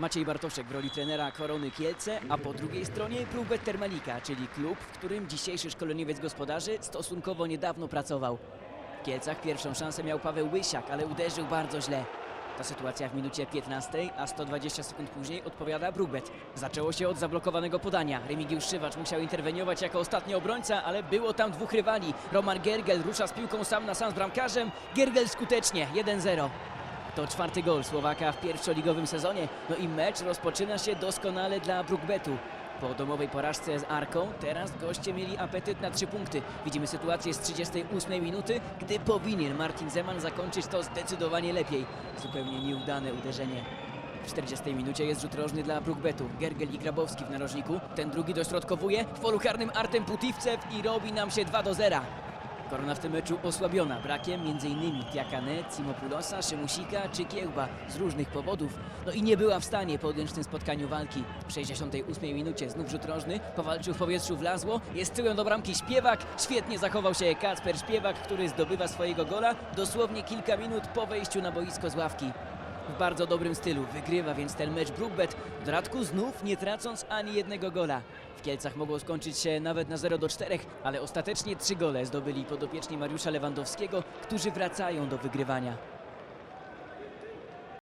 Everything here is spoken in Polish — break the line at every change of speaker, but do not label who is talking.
Maciej Bartoszek w roli trenera Korony Kielce, a po drugiej stronie Próbet Termalika, czyli klub, w którym dzisiejszy szkoleniowiec gospodarzy stosunkowo niedawno pracował. W Kielcach pierwszą szansę miał Paweł Łysiak, ale uderzył bardzo źle. Ta sytuacja w minucie 15, a 120 sekund później odpowiada Brubet. Zaczęło się od zablokowanego podania. Remigiusz Szywacz musiał interweniować jako ostatni obrońca, ale było tam dwóch rywali. Roman Gergel rusza z piłką sam na sam z bramkarzem. Gergel skutecznie, 1-0. To czwarty gol Słowaka w pierwszoligowym sezonie. No i mecz rozpoczyna się doskonale dla Brookbetu. Po domowej porażce z Arką teraz goście mieli apetyt na trzy punkty. Widzimy sytuację z 38 minuty, gdy powinien Martin Zeman zakończyć to zdecydowanie lepiej. Zupełnie nieudane uderzenie. W 40 minucie jest rzut rożny dla Brookbetu. Gergel i Grabowski w narożniku. Ten drugi dośrodkowuje. W polu karnym Artem Putivcew i robi nam się 2 do 0. Korona w tym meczu osłabiona brakiem m.in. Tiakane, Cimopulosa, Szymusika czy Kiełba z różnych powodów. No i nie była w stanie podjąć w tym spotkaniu walki. W 68 minucie znów rzut rożny, powalczył w powietrzu wlazło, jest tyłem do bramki Śpiewak, świetnie zachował się Kacper Śpiewak, który zdobywa swojego gola dosłownie kilka minut po wejściu na boisko z ławki. W bardzo dobrym stylu wygrywa więc ten mecz Brookbet, w dodatku znów nie tracąc ani jednego gola. W Kielcach mogło skończyć się nawet na 0 do 4, ale ostatecznie trzy gole zdobyli podopieczni Mariusza Lewandowskiego, którzy wracają do wygrywania.